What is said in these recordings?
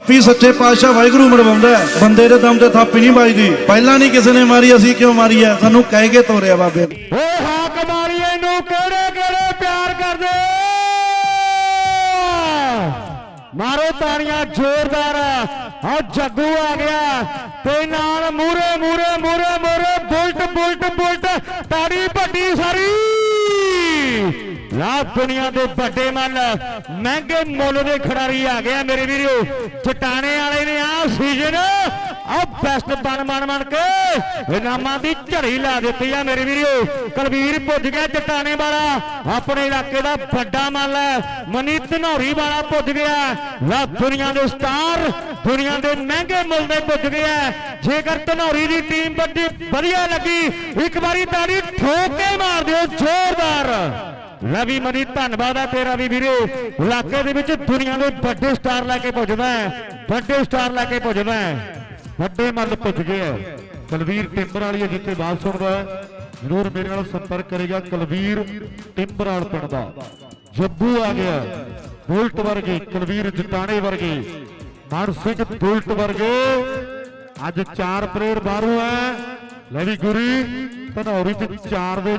ਵੀ ਸੱਚੇ ਪਾਤਸ਼ਾਹ ਵਾਹਿਗੁਰੂ ਮਰਵਾਉਂਦਾ ਬੰਦੇ ਦੇ ਦਮ ਤੇ ਥਾਪੀ ਨਹੀਂ ਵੱਜਦੀ। ਪਹਿਲਾਂ ਨਹੀਂ ਕਿਸੇ ਨੇ ਮਾਰੀ, ਅਸੀਂ ਕਿਉਂ ਮਾਰੀ ਹੈ? ਸਾਨੂੰ ਕਹਿ ਕੇ ਤੋਰਿਆ ਬਾਬੇ ਓ ਹਾਕ ਮਾਰੀਏ ਨੂੰ ਕਿਹੜੇ ਕਿਹੜੇ ਪਿਆਰ ਕਰਦੇ? ਮਾਰੋ ਤਾੜੀਆਂ, ਜ਼ੋਰਦਾਰ। ਆ ਜੱਗੂ ਆ ਗਿਆ। ਤੇ ਨਾਲ ਮੂਰੇ ਮੂਰੇ ਮੂਰੇ ਮੂਰੇ ਬੁਲਟ ਬੁਲਟ ਬੁਲਟ। ਤਾੜੀ ਵੱਡੀ ਸਾਰੀ। ਲਾ ਦੁਨੀਆ ਦੇ ਵੱਡੇ ਮੱਲ, ਮਹਿੰਗੇ ਮੁੱਲ ਦੇ ਖਿਡਾਰੀ ਆ ਗਏ ਆ ਮੇਰੇ ਵੀਰੋ। ਚਟਾਣੇ ਵਾਲੇ ਨੇ ਆ ਸੀਜ਼ਨ ਆ ਬੈਸਟ ਬਣ ਬਣ ਬਣ ਕੇ ਇਨਾਮਾਂ ਦੀ ਝੜੀ ਲਾ ਦਿੱਤੀ ਆ ਮੇਰੇ ਵੀਰੋ। ਕੁਲਵੀਰ ਪੁੱਜ ਗਿਆ ਚਟਾਣੇ ਵਾਲਾ, ਆਪਣੇ ਇਲਾਕੇ ਦਾ ਵੱਡਾ ਮੱਲ ਹੈ। ਮਨੀ ਧਨੌਰੀ ਵਾਲਾ ਪੁੱਜ ਗਿਆ। ਲਾ, ਦੁਨੀਆ ਦੇ ਸਟਾਰ ਦੁਨੀਆ ਦੇ ਮਹਿੰਗੇ ਮੁੱਲ ਦੇ ਪੁੱਜ ਗਿਆ। ਜੇਕਰ ਧਨੌਰੀ ਦੀ ਟੀਮ ਵੱਡੀ, ਵਧੀਆ ਲੱਗੀ, ਇੱਕ ਵਾਰੀ ਤਾੜੀ ਠੋਕ ਕੇ ਮਾਰ ਦਿਓ, ਜ਼ੋਰਦਾਰ। ਰਵੀ ਮਨੀ, ਧੰਨਵਾਦ ਆ ਤੇਰਾ ਵੀ ਵੀਰੇ। ਇਲਾਕੇ ਦੇ ਵਿੱਚ ਦੁਨੀਆ ਦੇ ਵੱਡੇ ਸਟਾਰ ਲੈ ਕੇ ਪੁੱਜਦਾ ਵੱਡੇ ਸਟਾਰ ਲੈ ਕੇ ਪੁੱਜਦਾ ਵੱਡੇ ਮੱਲ ਪੁੱਜ ਗਏ ਹੈ ਟਿੰਬਰ ਵਾਲੀ ਜਿੱਥੇ ਬਾਤ ਸੁਣਦਾ ਜ਼ਰੂਰ ਮੇਰੇ ਨਾਲ ਸੰਪਰਕ ਕਰੇਗਾ ਕੁਲਵੀਰ ਟਿੰਬਰਾਲ ਪਿੰਡ ਦਾ। ਜੱਬੂ ਆ ਗਿਆ। ਬੁਲਟ ਵਰਗੇ, ਕੁਲਵੀਰ ਜਟਾਣੇ ਵਰਗੇ। ਮਨ ਸਿੰਘ ਬੁਲਟ ਵਰਗੇ। ਅੱਜ ਚਾਰ ਪਲੇਅਰ ਬਾਹਰੋਂ ਹੈ। ਲੈ ਵੀ ਗੁਰੀ, ਧਨੌਰੀ ਤੇ ਚਾਰ ਦੇ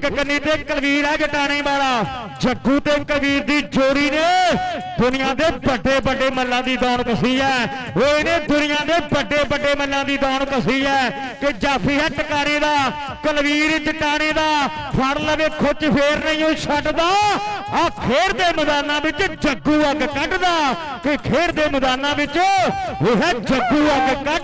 ਇੱਕ ਕੰਨੀ ਤੇ ਕਲਵੀਰ ਆ ਜਟਾਣੇ ਵਾਲਾ। ਜੱਗੂ ਤੇ ਕਬੀਰ ਦੀ ਜੋੜੀ ਨੇ। ਦੁਨੀਆ ਦੇ ਵੱਡੇ ਵੱਡੇ ਮੱਲਾਂ ਦੀ ਦੌੜ ਕਸੀ ਹੈ ਉਹ ਇਹਨੇ ਦੁਨੀਆ ਦੇ ਵੱਡੇ ਵੱਡੇ ਮੱਲਾਂ ਦੀ ਦੌੜ ਕਸੀ ਹੈ ਕਿ ਜਾਫੀ ਹੈ ਟਕਾਰੇ ਦਾ, ਕਲਵੀਰ ਜਟਾਣੇ ਦਾ। ਫੜ ਲਵੇ ਖੁੱਚ, ਫੇਰ ਨਹੀਂ ਉਹ ਛੱਡਦਾ। ਆ ਖੇਡ ਦੇ ਮੈਦਾਨਾਂ ਵਿੱਚ ਜੱਗੂ ਅੱਗ ਕੱਢਦਾ। ਕਿ ਖੇਡ ਦੇ ਮੈਦਾਨਾਂ ਵਿੱਚ ਉਹ ਹੈ ਜੱਗੂ ਅੱਗ ਕੱਢ